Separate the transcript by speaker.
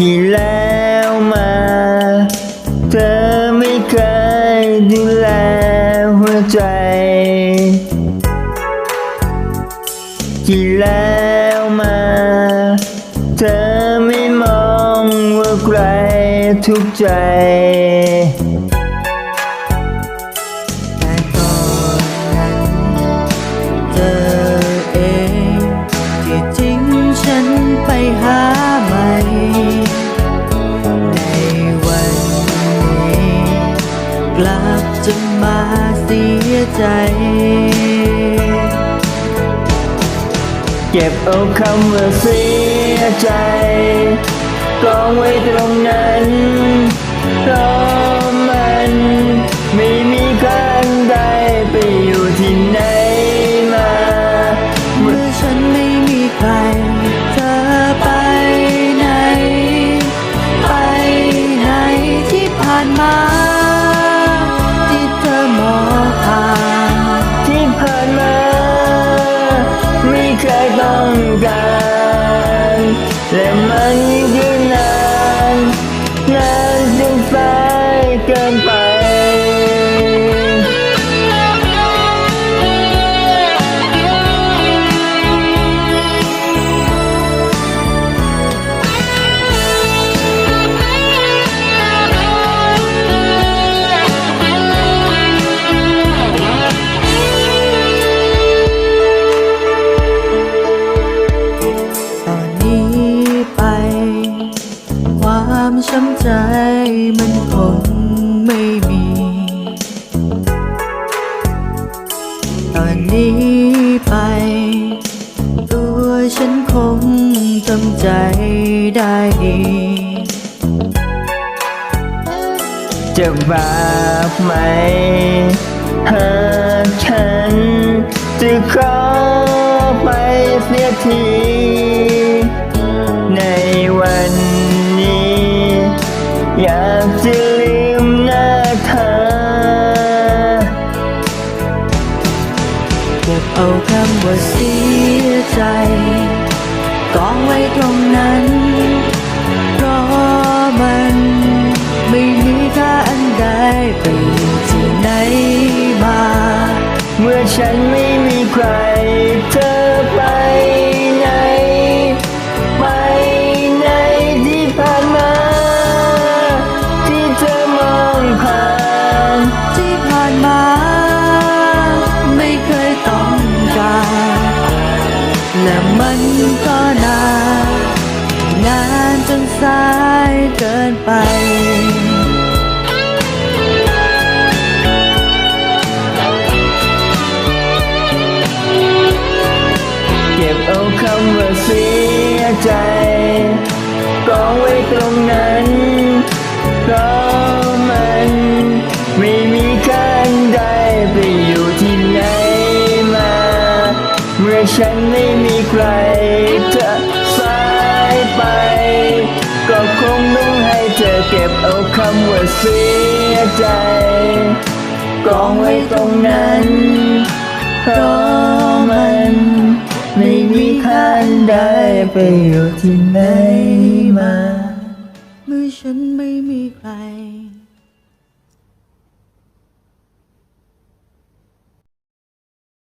Speaker 1: ที่แล้วมา เธอไม่เคยดูแลหัวใจที่แล้วมา เธอไม่มองว่าใครทุกใจ
Speaker 2: กลับจะมาเสียใจ
Speaker 1: เก็บเอาคำว่าเสียใจกองไว้ตรงนั้นเพราะมันไม่มีค่าอันใดไปอยู่ที่ไหนมา
Speaker 2: เมื่อฉันไม่มีใคร ช้ำใจมันคงไม่มี ตอนนี้ไป ตัวฉันคงทำใจได้ดี
Speaker 1: จะบาปไหมหากฉันจะขอไปเสียที อยากจะลืมหน้าเธอ
Speaker 2: เก็บเอาคำว่าเสียใจกองไว้ตรงนั้น เพราะมันไม่มีค่าอันใดไปที่ไหนมา
Speaker 1: เมื่อฉันไม่มีใคร เกิ
Speaker 2: นไป
Speaker 1: เก็บเอาคำว่าเสียใจกองไว้ตรงนั้นเพราะมันไม่มีค่าอันใดไปอยู่ที่ไหนมา เมื่อฉันไม่มีใครเธอสายไป เก็บเอาคำว่าเสียใจ กองไว้ตรงนั้น เพราะมันไม่มีค่านไดไปอยู่ที่ไหนมา
Speaker 2: เมื่อฉันไม่มีใคร